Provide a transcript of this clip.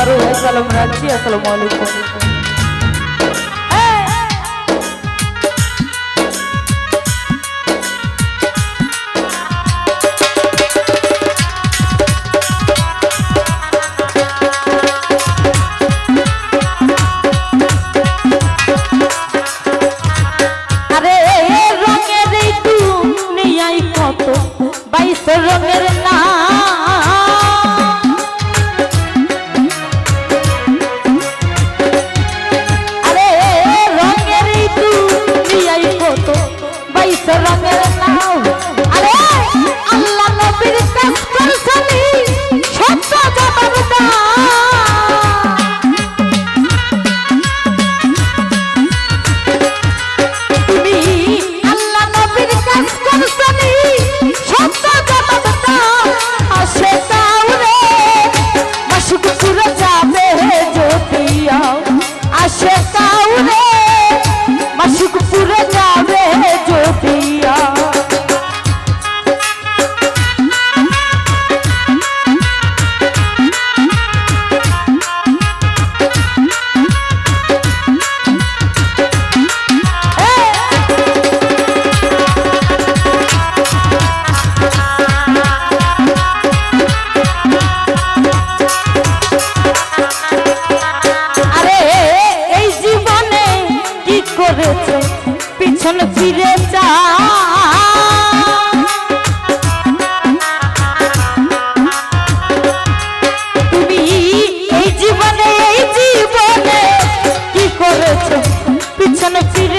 আরও আছেন গুরু ভাই দারু ভাই সালাম রাখছি আসসালামু আলাইকুম। Quero ver